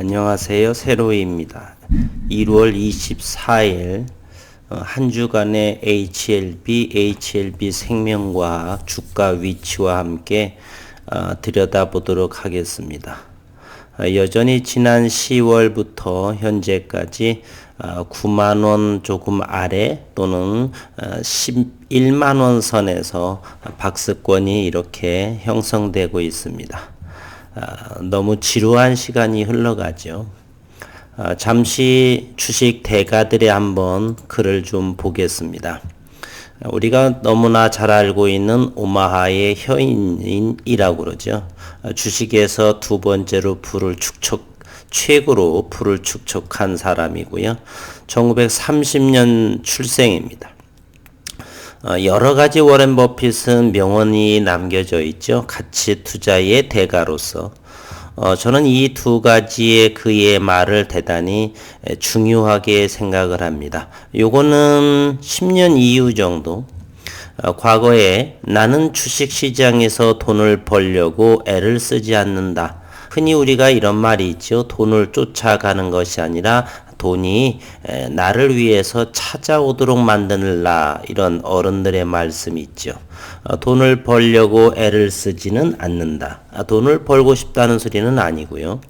안녕하세요. 세로이입니다. 1월 24일 어, 한 주간의 HLB, HLB 생명과학 주가 위치와 함께 어, 들여다보도록 하겠습니다. 어, 여전히 지난 10월부터 현재까지 9만 원 조금 아래 또는 11만 원 선에서 박스권이 이렇게 형성되고 있습니다. 너무 지루한 시간이 흘러가죠. 잠시 주식 대가들의 한번 글을 좀 보겠습니다. 우리가 너무나 잘 알고 있는 오마하의 혀인이라고 그러죠. 주식에서 두 번째로 부를 축적 최고로 부를 축적한 사람이고요. 1930년 출생입니다. 어, 여러 가지 워렌 버핏은 명언이 남겨져 있죠. 가치 투자의 대가로서. 어, 저는 이 두 가지의 그의 말을 대단히 중요하게 생각을 합니다. 요거는 10년 이후 정도, 어, 과거에 나는 주식 시장에서 돈을 벌려고 애를 쓰지 않는다. 흔히 우리가 이런 말이 있죠. 돈을 쫓아가는 것이 아니라 돈이 나를 위해서 찾아오도록 만드는라 이런 어른들의 말씀이 있죠. 어, 돈을 벌려고 애를 쓰지는 않는다. 아, 돈을 벌고 싶다는 소리는 아니고요.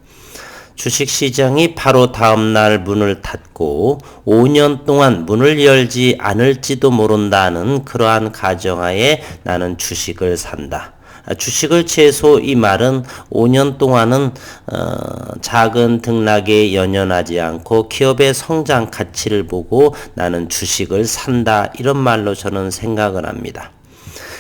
주식 시장이 바로 다음 날 문을 닫고 5년 동안 문을 열지 않을지도 모른다는 그러한 가정하에 나는 주식을 산다. 아, 주식을 최소 이 말은 5년 동안은 어, 작은 등락에 연연하지 않고 기업의 성장 가치를 보고 나는 주식을 산다 이런 말로 저는 생각을 합니다.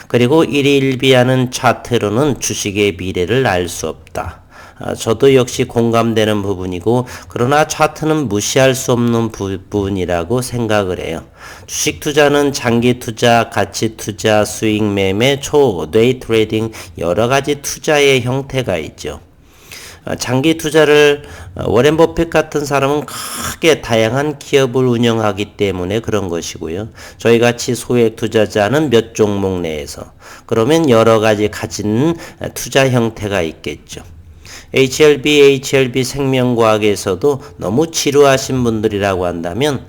그리고 일일비하는 차트로는 주식의 미래를 알 수 없다. 아, 저도 역시 공감되는 부분이고 그러나 차트는 무시할 수 없는 부분이라고 생각을 해요. 주식 투자는 장기 투자, 가치 투자, 수익 매매, 초, 데이 트레이딩 여러 가지 투자의 형태가 있죠. 아, 장기 투자를 어, 워렌 버핏 같은 사람은 크게 다양한 기업을 운영하기 때문에 그런 것이고요. 저희 같이 소액 투자자는 몇 종목 내에서 그러면 여러 가지 가진 투자 형태가 있겠죠. HLB, HLB 생명과학에서도 너무 지루하신 분들이라고 한다면,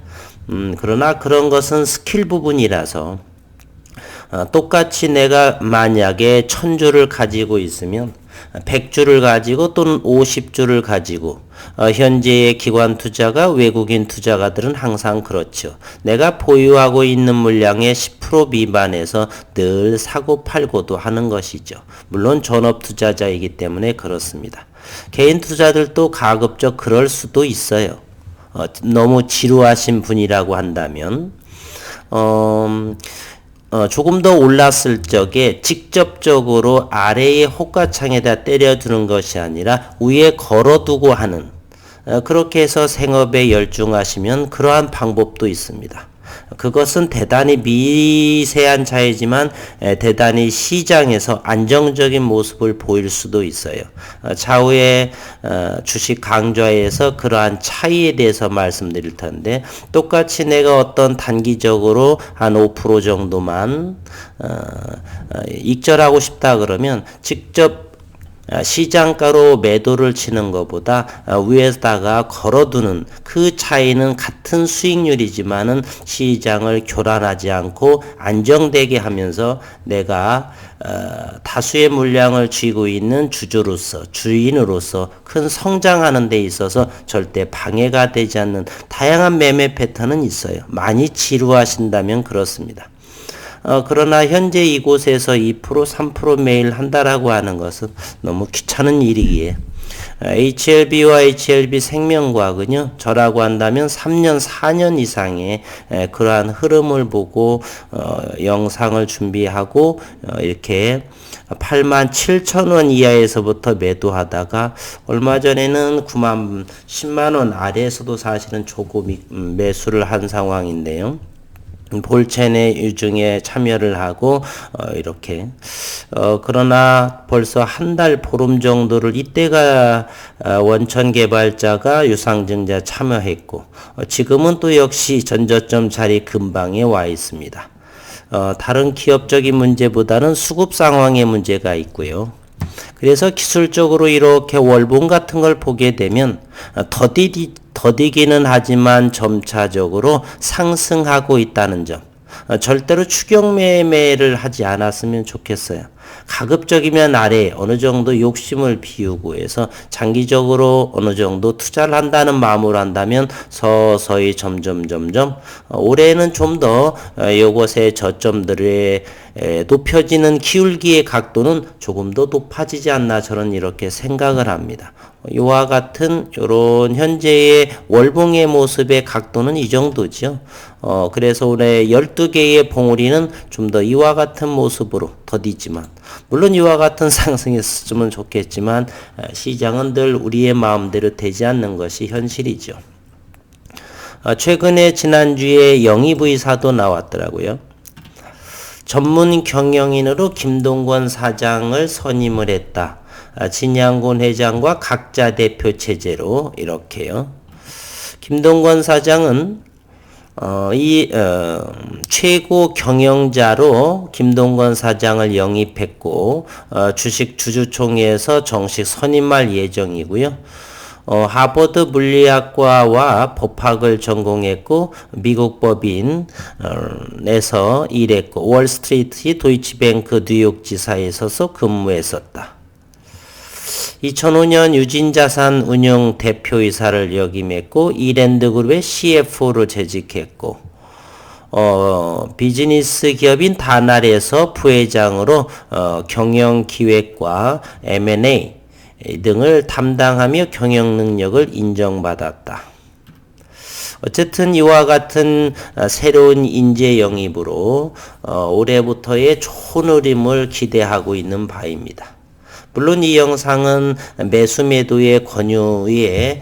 음, 그러나 그런 것은 스킬 부분이라서, 어, 똑같이 내가 만약에 천주를 가지고 있으면 100주를 가지고 또는 50주를 가지고 어, 현재의 기관 투자가 외국인 투자가들은 항상 그렇죠. 내가 보유하고 있는 물량의 10% 미만에서 늘 사고 팔고도 하는 것이죠. 물론 전업 투자자이기 때문에 그렇습니다. 개인 투자들도 가급적 그럴 수도 있어요. 어, 너무 지루하신 분이라고 한다면 어, 어, 조금 더 올랐을 적에 직접적으로 아래의 호가창에다 때려두는 것이 아니라 위에 걸어두고 하는 어, 그렇게 해서 생업에 열중하시면 그러한 방법도 있습니다. 그것은 대단히 미세한 차이지만 대단히 시장에서 안정적인 모습을 보일 수도 있어요. 어, 차후에 어, 주식 강좌에서 그러한 차이에 대해서 말씀드릴 텐데 똑같이 내가 어떤 단기적으로 한 5% 정도만 어, 익절하고 싶다 그러면 직접 아, 시장가로 매도를 치는 것보다 아, 위에다가 걸어두는 그 차이는 같은 수익률이지만은 시장을 교란하지 않고 안정되게 하면서 내가 어, 다수의 물량을 쥐고 있는 주주로서 주인으로서 큰 성장하는 데 있어서 절대 방해가 되지 않는 다양한 매매 패턴은 있어요. 많이 지루하신다면 그렇습니다. 어, 그러나 현재 이곳에서 2% 3% 매일 한다라고 하는 것은 너무 귀찮은 일이기에 HLB와 HLB 생명과학은요, 저라고 한다면 3년, 4년 이상의 에, 그러한 흐름을 보고, 어, 영상을 준비하고, 어, 이렇게 8만 7천 원 이하에서부터 매도하다가, 얼마 전에는 9만, 10만 원 아래에서도 사실은 조금 음, 매수를 한 상황인데요. 볼체내 유중에 참여를 하고 어, 이렇게 어, 그러나 벌써 한 달 보름 정도를 이때가 어, 원천 개발자가 유상증자 참여했고 어, 지금은 또 역시 전저점 자리 근방에 와 있습니다. 어, 다른 기업적인 문제보다는 수급 상황의 문제가 있고요. 그래서 기술적으로 이렇게 월봉 같은 걸 보게 되면 더디디, 더디기는 하지만 점차적으로 상승하고 있다는 점. 어, 절대로 추격 매매를 하지 않았으면 좋겠어요. 가급적이면 아래 어느 정도 욕심을 비우고 해서 장기적으로 어느 정도 투자를 한다는 마음으로 한다면 서서히 점점 점점 어, 올해는 좀 더 요것의 저점들의 에, 높여지는 기울기의 각도는 조금 더 높아지지 않나 저는 이렇게 생각을 합니다. 이와 같은 요런 현재의 월봉의 모습의 각도는 이 정도죠. 어, 그래서 올해 12개의 봉우리는 좀 더 이와 같은 모습으로 더디지만, 물론 이와 같은 상승이 있었으면 좋겠지만, 시장은 늘 우리의 마음대로 되지 않는 것이 현실이죠. 어, 최근에 지난주에 영입의사도 나왔더라고요. 전문 경영인으로 김동권 사장을 선임을 했다. 아, 진양군 회장과 각자 대표 체제로 이렇게요. 김동건 사장은 어, 이 어, 최고 경영자로 김동건 사장을 영입했고 어, 주식 주주총회에서 정식 선임할 예정이고요. 어, 하버드 물리학과와 법학을 전공했고 미국 법인에서 일했고 월스트리트 도이치뱅크 뉴욕 지사에 서서 근무했었다. 2005년 유진자산 운용 대표이사를 역임했고 이랜드 그룹의 CFO로 재직했고 어, 비즈니스 기업인 다날에서 부회장으로 어, 경영 기획과 M&A 등을 담당하며 경영 능력을 인정받았다. 어쨌든 이와 같은 어, 새로운 인재 영입으로 어, 올해부터의 좋은 흐름을 기대하고 있는 바입니다. 물론 이 영상은 매수 매도의 권유의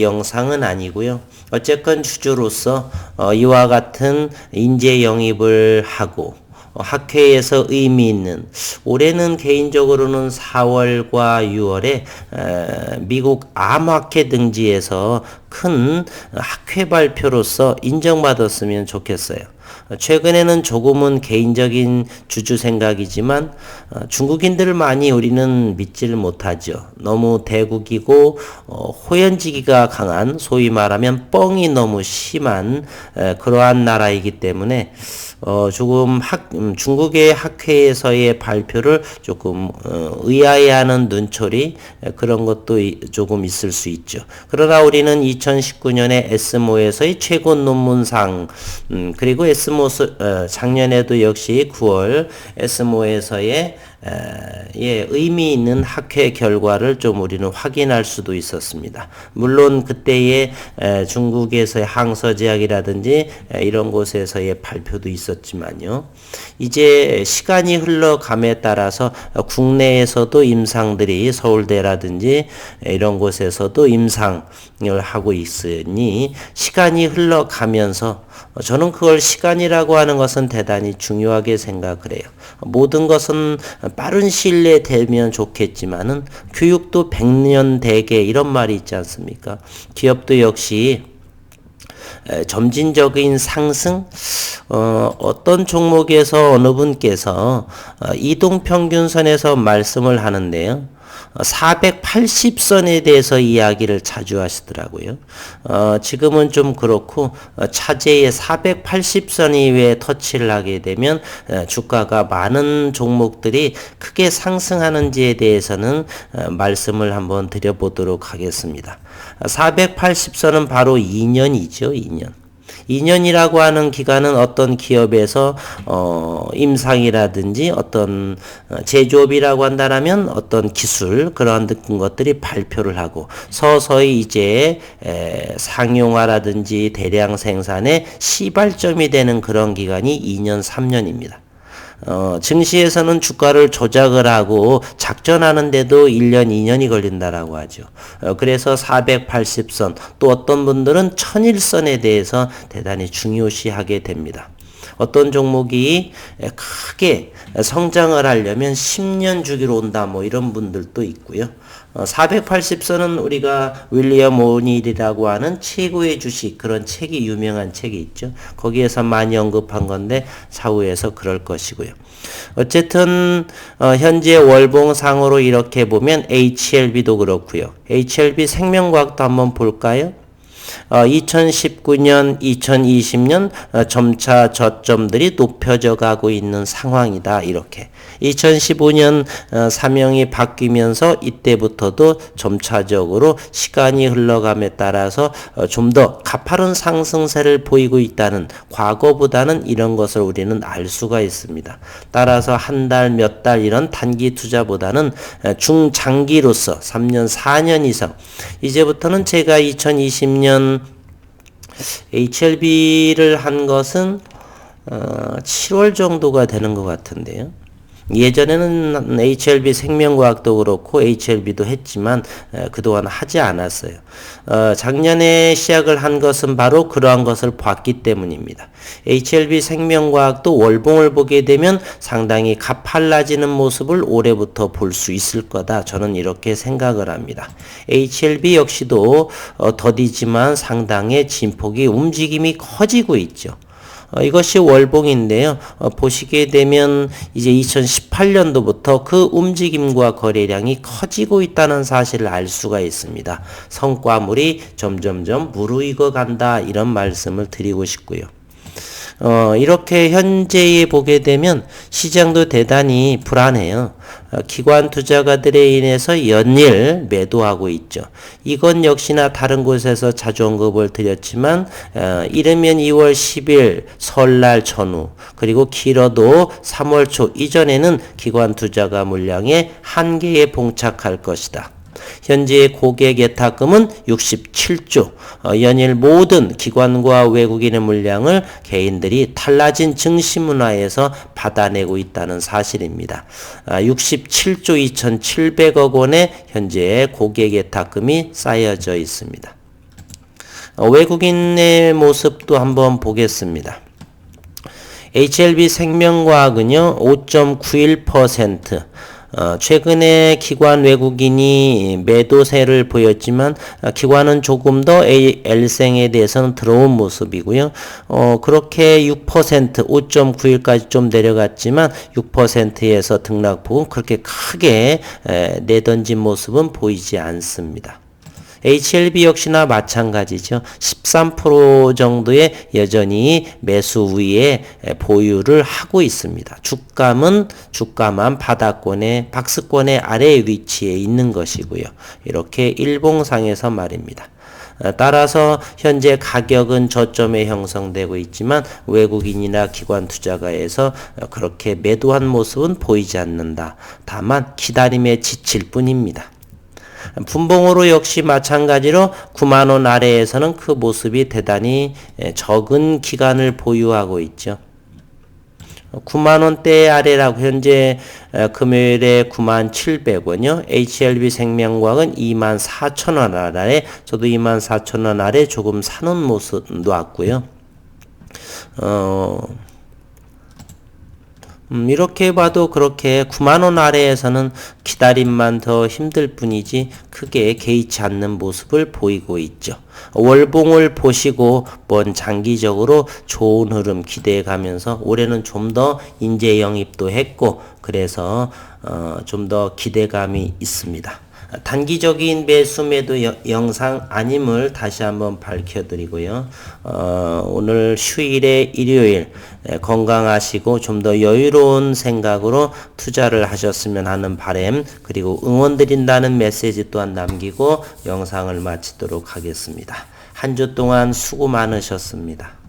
영상은 아니고요. 어쨌건 주주로서 어, 이와 같은 인재 영입을 하고 어, 학회에서 의미 있는 올해는 개인적으로는 4월과 6월에 미국 암학회 등지에서 큰 학회 발표로서 인정받았으면 좋겠어요. 최근에는 조금은 개인적인 주주 생각이지만 어, 중국인들을 많이 우리는 믿지를 못하죠. 너무 대국이고 어, 호연지기가 강한 소위 말하면 뻥이 너무 심한 그러한 나라이기 때문에 어, 조금 학, 음, 중국의 학회에서의 발표를 조금 어, 의아해하는 눈초리 그런 것도 이, 조금 있을 수 있죠. 그러나 우리는 2019년에 에스모에서의 최고 논문상 음, 그리고 모 어, 작년에도 역시 9월 에스모에서의 예, 의미 있는 학회 결과를 좀 우리는 확인할 수도 있었습니다. 물론 그때의 중국에서의 항서제약이라든지 이런 곳에서의 발표도 있었지만요. 이제 시간이 흘러감에 따라서 국내에서도 임상들이 서울대라든지 이런 곳에서도 임상을 하고 있으니 시간이 흘러가면서 저는 그걸 시간이라고 하는 것은 대단히 중요하게 생각을 해요. 모든 것은 빠른 시일 내에 되면 좋겠지만은 교육도 백년 대계 이런 말이 있지 않습니까? 기업도 역시 점진적인 상승 어, 어떤 종목에서 어느 분께서 어, 이동평균선에서 말씀을 하는데요. 480선에 대해서 이야기를 자주 하시더라고요. 어, 지금은 좀 그렇고 어, 차제의 480선 이외에 터치를 하게 되면 어, 주가가 많은 종목들이 크게 상승하는지에 대해서는 어, 말씀을 한번 드려보도록 하겠습니다. 480선은 바로 2년이죠, 2년. 2년이라고 하는 기간은 어떤 기업에서 어, 임상이라든지 어떤 어, 제조업이라고 한다면 어떤 기술 그러한 것들이 발표를 하고 서서히 이제 에, 상용화라든지 대량 생산의 시발점이 되는 그런 기간이 2년 3년입니다. 어, 증시에서는 주가를 조작을 하고 작전하는데도 1년, 2년이 걸린다라고 하죠. 어, 그래서 480선, 또 어떤 분들은 1001선에 대해서 대단히 중요시하게 됩니다. 어떤 종목이 크게 성장을 하려면 10년 주기로 온다 뭐 이런 분들도 있고요. 어, 480선은 우리가 윌리엄 오닐이라고 하는 최고의 주식 그런 책이 유명한 책이 있죠. 거기에서 많이 언급한 건데 사후에서 그럴 것이고요. 어쨌든 어, 현재 월봉 상으로 이렇게 보면 HLB도 그렇고요. HLB 생명과학도 한번 볼까요? 어, 2019년, 2020년 어, 점차 저점들이 높여져 가고 있는 상황이다. 이렇게. 2015년 어, 사명이 바뀌면서 이때부터도 점차적으로 시간이 흘러감에 따라서 어, 좀 더 가파른 상승세를 보이고 있다는 과거보다는 이런 것을 우리는 알 수가 있습니다. 따라서 한 달, 몇 달 이런 단기 투자보다는 어, 중장기로서 3년, 4년 이상 이제부터는 제가 2020년 HLB를 한 것은 어, 7월 정도가 되는 것 같은데요. 예전에는 HLB 생명과학도 그렇고 HLB도 했지만 에, 그동안 하지 않았어요. 어, 작년에 시작을 한 것은 바로 그러한 것을 봤기 때문입니다. HLB 생명과학도 월봉을 보게 되면 상당히 가팔라지는 모습을 올해부터 볼 수 있을 거다. 저는 이렇게 생각을 합니다. HLB 역시도 어, 더디지만 상당히 진폭이 움직임이 커지고 있죠. 어, 이것이 월봉인데요. 어, 보시게 되면 이제 2018년도부터 그 움직임과 거래량이 커지고 있다는 사실을 알 수가 있습니다. 성과물이 점점점 무르익어 간다 이런 말씀을 드리고 싶고요. 어, 이렇게 현재에 보게 되면 시장도 대단히 불안해요. 어, 기관 투자가들에 인해서 연일 매도하고 있죠. 이건 역시나 다른 곳에서 자주 언급을 드렸지만 어, 이르면 2월 10일 설날 전후 그리고 길어도 3월 초 이전에는 기관 투자가 물량의 한계에 봉착할 것이다. 현재 고객 예탁금은 67조. 어, 연일 모든 기관과 외국인의 물량을 개인들이 달라진 증시 문화에서 받아내고 있다는 사실입니다. 아, 67조 2,700억 원의 현재 고객 예탁금이 쌓여져 있습니다. 어, 외국인의 모습도 한번 보겠습니다. HLB 생명과학은요, 5.91%, 어, 최근에 기관 외국인이 매도세를 보였지만 어, 기관은 조금 더 L생에 대해서는 들어온 모습이고요. 어, 그렇게 6% 5.91까지 좀 내려갔지만 6%에서 등락폭은 그렇게 크게 에, 내던진 모습은 보이지 않습니다. HLB 역시나 마찬가지죠. 13% 정도의 여전히 매수 위에 보유를 하고 있습니다. 주감은 주가만 바닥권의 박스권의 아래 위치에 있는 것이고요. 이렇게 일봉상에서 말입니다. 따라서 현재 가격은 저점에 형성되고 있지만 외국인이나 기관 투자가에서 그렇게 매도한 모습은 보이지 않는다. 다만 기다림에 지칠 뿐입니다. 분봉으로 역시 마찬가지로 9만 원 아래에서는 그 모습이 대단히 적은 기간을 보유하고 있죠. 9만 원대 아래라고 현재 금요일에 9만 700원이요. HLB 생명과학은 2만 4천 원 아래 저도 2만 4천 원 아래 조금 사는 모습 놓았고요. 어 음, 이렇게 봐도 그렇게 9만원 아래에서는 기다림만 더 힘들 뿐이지 크게 개의치 않는 모습을 보이고 있죠. 월봉을 보시고 먼 장기적으로 좋은 흐름 기대해 가면서 올해는 좀 더 인재 영입도 했고 그래서 어, 좀 더 기대감이 있습니다. 단기적인 매수 매도 여, 영상 아님을 다시 한번 밝혀드리고요. 어, 오늘 휴일의 일요일 건강하시고 좀 더 여유로운 생각으로 투자를 하셨으면 하는 바램 그리고 응원드린다는 메시지 또한 남기고 영상을 마치도록 하겠습니다. 한 주 동안 수고 많으셨습니다.